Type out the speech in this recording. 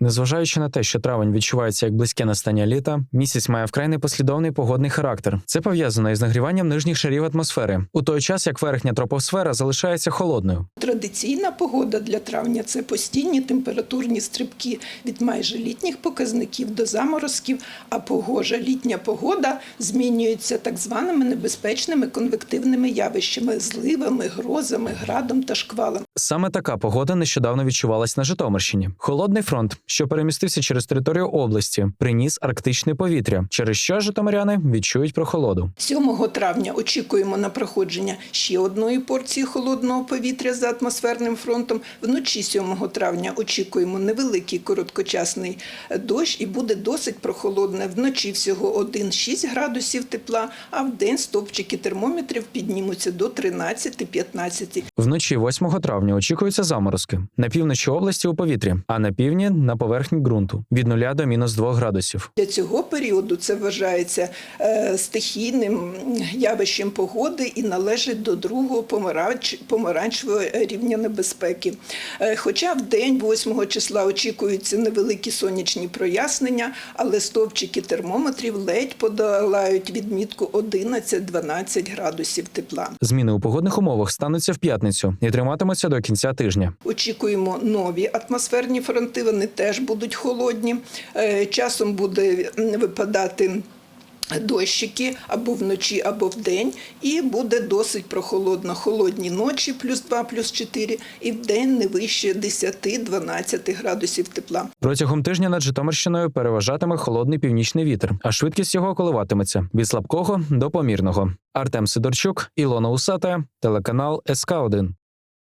Незважаючи на те, що травень відчувається як близьке настання літа, місяць має вкрай непослідовний погодний характер. Це пов'язано із нагріванням нижніх шарів атмосфери, у той час як верхня тропосфера залишається холодною. Традиційна погода для травня це постійні температурні стрибки від майже літніх показників до заморозків, а погожа літня погода змінюється так званими небезпечними конвективними явищами, зливами, грозами, градом та шквалом. Саме така погода нещодавно відчувалась на Житомирщині. Холодний фронт, що перемістився через територію області, приніс арктичне повітря, через що житомиряни відчують прохолоду. 7 травня очікуємо на проходження ще одної порції холодного повітря за атмосферним фронтом. Вночі 7 травня очікуємо невеликий короткочасний е, дощ і буде досить прохолодне. Вночі всього 1-6 градусів тепла, а в день стовпчики термометрів піднімуться до 13-15. Вночі 8 травня очікуються заморозки на півночі області у повітрі, а на півдні на поверхні ґрунту від 0 до мінус 2 градусів. Для цього періоду це вважається е, стихійним явищем погоди і належить до другого помаранч, помаранчевого рівня небезпеки. Е, Хоча в день 8 числа очікуються невеликі сонячні прояснення, але стовпчики термометрів ледь подолають відмітку 11-12 градусів тепла. Зміни у погодних умовах стануться в п'ятницю і триматимуться до кінця тижня. Очікуємо нові атмосферні фронти. Вони теж будуть холодні. Е, Часом буде випадати. Дощики або вночі, або вдень, і буде досить прохолодно. Холодні ночі плюс 2, плюс 4, і вдень не вище 10-12 градусів тепла. Протягом тижня над Житомирщиною переважатиме холодний північний вітер, а швидкість його коливатиметься від слабкого до помірного. Артем Сидорчук, Ілона Усата, телеканал СК 1